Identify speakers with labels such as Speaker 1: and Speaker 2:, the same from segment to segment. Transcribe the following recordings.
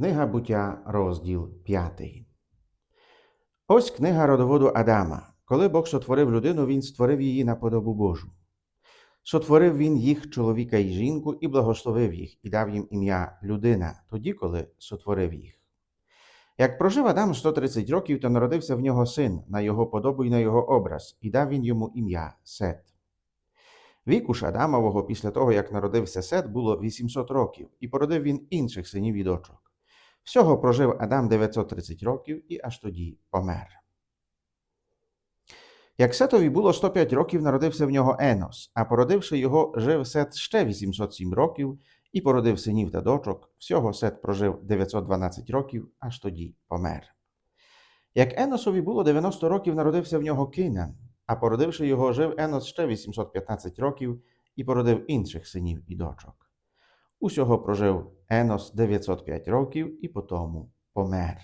Speaker 1: Книга буття, розділ 5. Ось книга родоводу Адама. Коли Бог сотворив людину, він створив її на подобу Божу. Сотворив він їх, чоловіка і жінку, і благословив їх, і дав їм ім'я людина, тоді, коли сотворив їх. Як прожив Адам 130 років, то народився в нього син на його подобу і на його образ, і дав він йому ім'я Сет. Віку ж Адамового після того, як народився Сет, було 800 років, і породив він інших синів і дочок. Всього прожив Адам 930 років і аж тоді помер. Як Сетові було 105 років, народився в нього Енос, а породивши його, жив Сет ще 807 років і породив синів та дочок. Всього Сет прожив 912 років, аж тоді помер. Як Еносові було 90 років, народився в нього Кинан, а породивши його, жив Енос ще 815 років і породив інших синів і дочок. Усього прожив Енос 905 років і потому помер.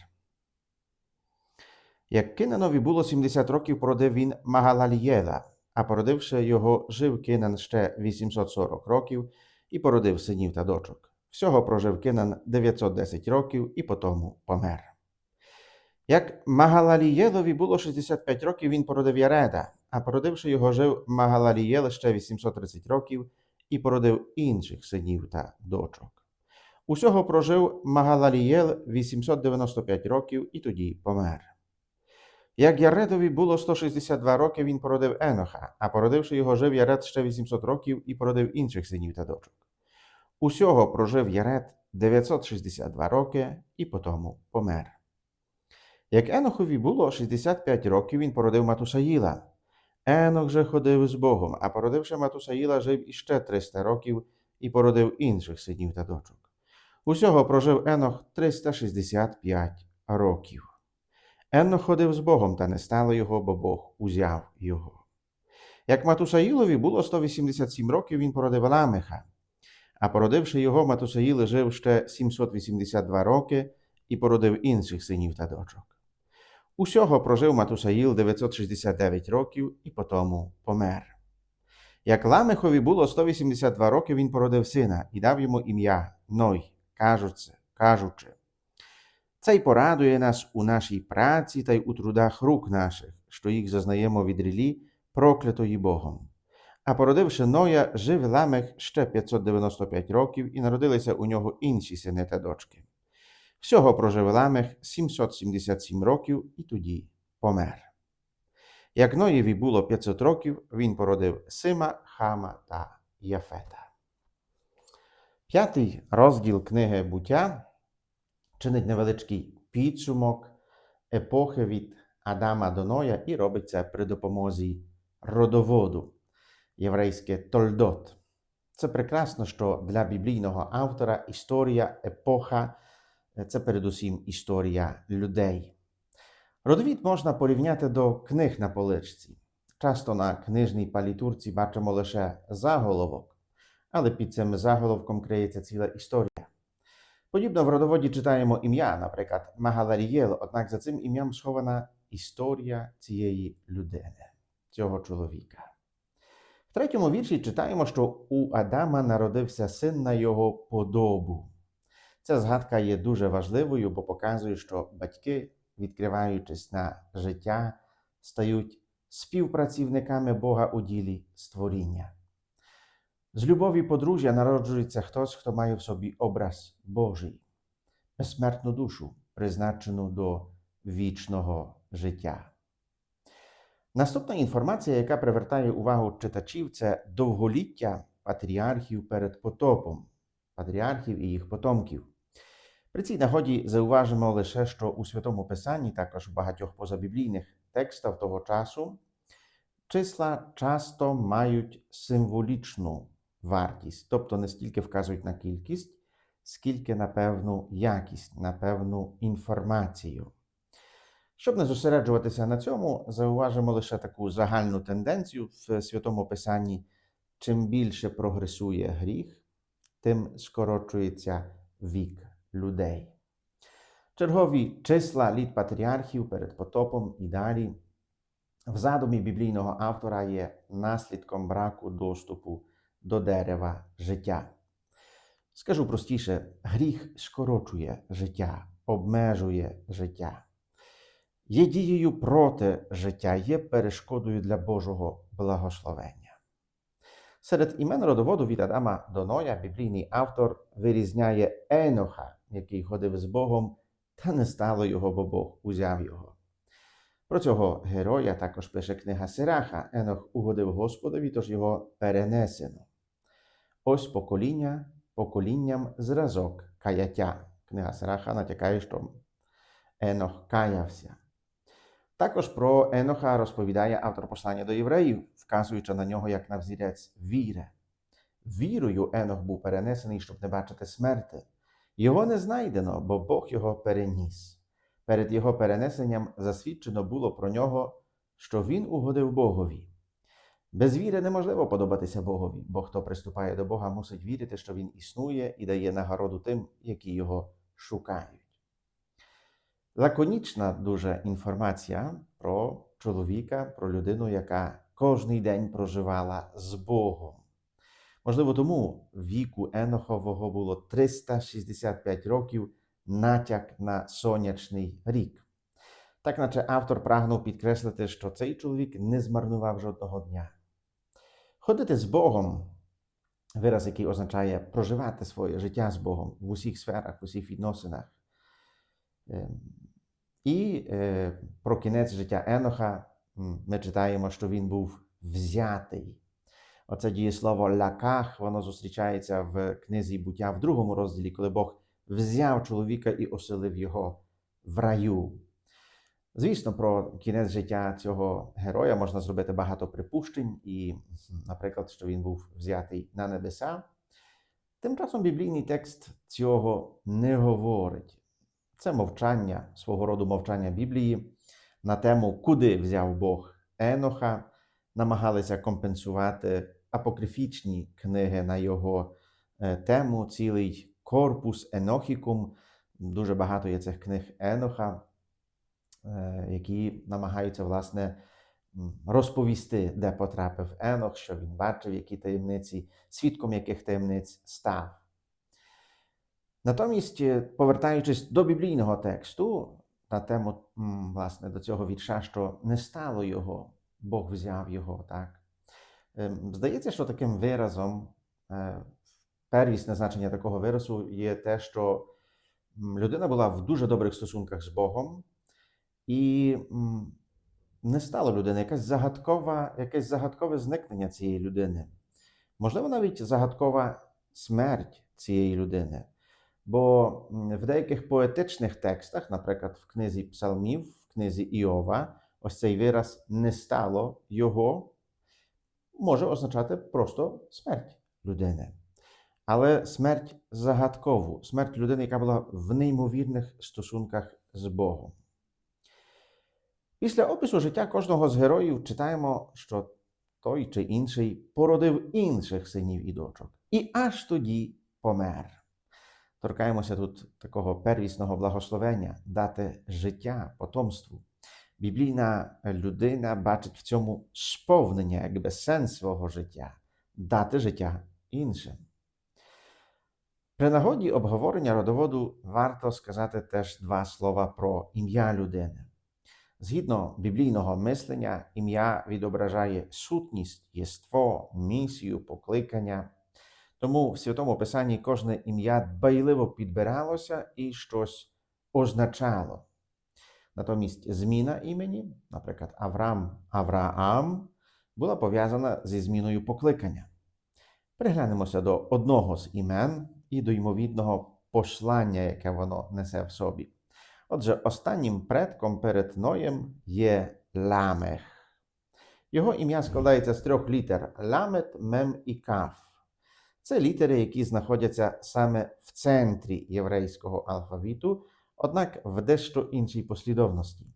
Speaker 1: Як Кинанові було 70 років, породив він Магалалієла, а породивши його, жив Кинан ще 840 років і породив синів та дочок. Всього прожив Кинан 910 років і потому помер. Як Магалалієлові було 65 років, він породив Яреда, а породивши його, жив Магалалієл ще 830 років і породив інших синів та дочок. Усього прожив Магалалієл 895 років і тоді помер. Як Яредові було 162 роки, він породив Еноха, а породивши його, жив Яред ще 800 років і породив інших синів та дочок. Усього прожив Яред 962 роки і потому помер. Як Енохові було 65 років, він породив Матусаїла. Енох же ходив з Богом, а породивши Матусаїла, жив іще 300 років і породив інших синів та дочок. Усього прожив Енох 365 років. Енох ходив з Богом, та не стало його, бо Бог узяв його. Як Матусаїлові було 187 років, він породив Ламеха, а породивши його, Матусаїл жив ще 782 роки і породив інших синів та дочок. Усього прожив Матусаїл 969 років і потому помер. Як Ламехові було 182 роки, він породив сина і дав йому ім'я Ной, кажучи, кажучи. Це й порадує нас у нашій праці та й у трудах рук наших, що їх зазнаємо від рілі, проклятої Богом. А породивши Ноя, жив Ламех ще 595 років і народилися у нього інші сини та дочки. Всього прожив Ламех 777 років і тоді помер. Як Ноєві було 500 років, він породив Сима, Хама та Яфета. П'ятий розділ книги буття чинить невеличкий підсумок епохи від Адама до Ноя і робить це при допомозі родоводу єврейське Тольдот. Це прекрасно, що для біблійного автора історія, епоха це передусім історія людей. Родовід можна порівняти до книг на поличці. Часто на книжній палітурці бачимо лише заголовок, але під цим заголовком криється ціла історія. Подібно в родоводі читаємо ім'я, наприклад, Магаларієл, однак за цим ім'ям схована історія цієї людини, цього чоловіка. В третьому вірші читаємо, що у Адама народився син на його подобу. Ця згадка є дуже важливою, бо показує, що батьки, відкриваючись на життя, стають співпрацівниками Бога у ділі створіння. З любові подружжя народжується хтось, хто має в собі образ Божий, безсмертну душу, призначену до вічного життя. Наступна інформація, яка привертає увагу читачів, це довголіття патріархів перед потопом, патріархів і їх потомків. При цій нагоді зауважимо лише, що у Святому Писанні, також в багатьох позабіблійних текстах того часу, числа часто мають символічну вартість, тобто не стільки вказують на кількість, скільки на певну якість, на певну інформацію. Щоб не зосереджуватися на цьому, зауважимо лише таку загальну тенденцію в Святому Писанні: чим більше прогресує гріх, тим скорочується вік людей. Чергові числа літ патріархів перед потопом і далі в задумі біблійного автора є наслідком браку доступу до дерева життя. Скажу простіше, гріх скорочує життя, обмежує життя. Є дією проти життя, є перешкодою для Божого благословення. Серед імен родоводу від Адама до Ноя біблійний автор вирізняє Еноха, який ходив з Богом, та не стало його, бо Бог узяв його. Про цього героя також пише книга Сираха. Енох угодив Господові, тож його перенесено. Ось покоління, поколінням зразок каяття. Книга Сираха натякає, що Енох каявся. Також про Еноха розповідає автор послання до євреїв, вказуючи на нього як на взірець віри. Вірою Енох був перенесений, щоб не бачити смерти. Його не знайдено, бо Бог його переніс. Перед його перенесенням засвідчено було про нього, що він угодив Богові. Без віри неможливо подобатися Богові, бо хто приступає до Бога, мусить вірити, що Він існує і дає нагороду тим, які його шукають. Лаконічна дуже інформація про чоловіка, про людину, яка кожний день проживала з Богом. Можливо, тому віку Енохового було 365 років натяк на сонячний рік. Так, наче автор прагнув підкреслити, що цей чоловік не змарнував жодного дня. Ходити з Богом вираз, який означає проживати своє життя з Богом в усіх сферах, в усіх відносинах. І про кінець життя Еноха ми читаємо, що він був взятий. Оце дієслово лаках, воно зустрічається в книзі буття в другому розділі, коли Бог взяв чоловіка і оселив його в раю. Звісно, про кінець життя цього героя можна зробити багато припущень, і, наприклад, що він був взятий на небеса. Тим часом біблійний текст цього не говорить. Це мовчання, свого роду мовчання Біблії на тему, куди взяв Бог Еноха, намагалися компенсувати апокрифічні книги на його е, тему, цілий корпус Енохікум. Дуже багато є цих книг Еноха, які намагаються, власне, розповісти, де потрапив Енох, що він бачив, які таємниці, свідком яких таємниць став. Натомість, е, повертаючись до біблійного тексту на тему, власне, до цього вірша, що не стало його, Бог взяв його, так? Ем, Здається, що таким виразом, е, первісне значення такого виразу є те, що людина була в дуже добрих стосунках з Богом, і не стало людини якась загадкова, якесь загадкове зникнення цієї людини. Можливо, навіть загадкова смерть цієї людини. Бо в деяких поетичних текстах, наприклад, в книзі Псалмів, в книзі Іова, ось цей вираз не стало його може означати просто смерть людини. Але смерть загадкову, смерть людини, яка була в неймовірних стосунках з Богом. Після опису життя кожного з героїв читаємо, що той чи інший породив інших синів і дочок, і аж тоді помер. Торкаємося тут такого первісного благословення дати життя потомству. Біблійна людина бачить в цьому сповнення, якби сенс свого життя, дати життя іншим. При нагоді обговорення родоводу варто сказати теж два слова про ім'я людини. Згідно біблійного мислення, ім'я відображає сутність, єство, місію, покликання. Тому в Святому Писанні кожне ім'я дбайливо підбиралося і щось означало. Натомість зміна імені, наприклад, Авраам Авраам, була пов'язана зі зміною покликання. Приглянемося до одного з імен і до ймовірного послання, яке воно несе в собі. Отже, останнім предком перед Ноєм є Ламех. Його ім'я складається з трьох літер ламет, мем і каф. Це літери, які знаходяться саме в центрі єврейського алфавіту, однак в дещо іншій послідовності.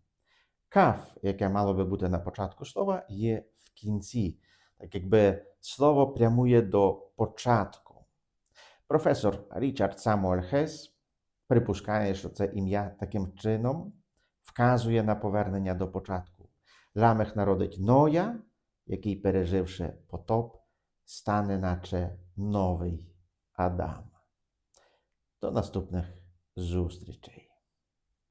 Speaker 1: Каф, яке мало би бути на початку слова, є в кінці, так якби слово прямує до початку. Професор Річард Самуель Хес припускає, що це ім'я таким чином вказує на повернення до початку. Ламех народить Ноя, який, переживши потоп, стане наче новий Адам. До наступних зустрічей!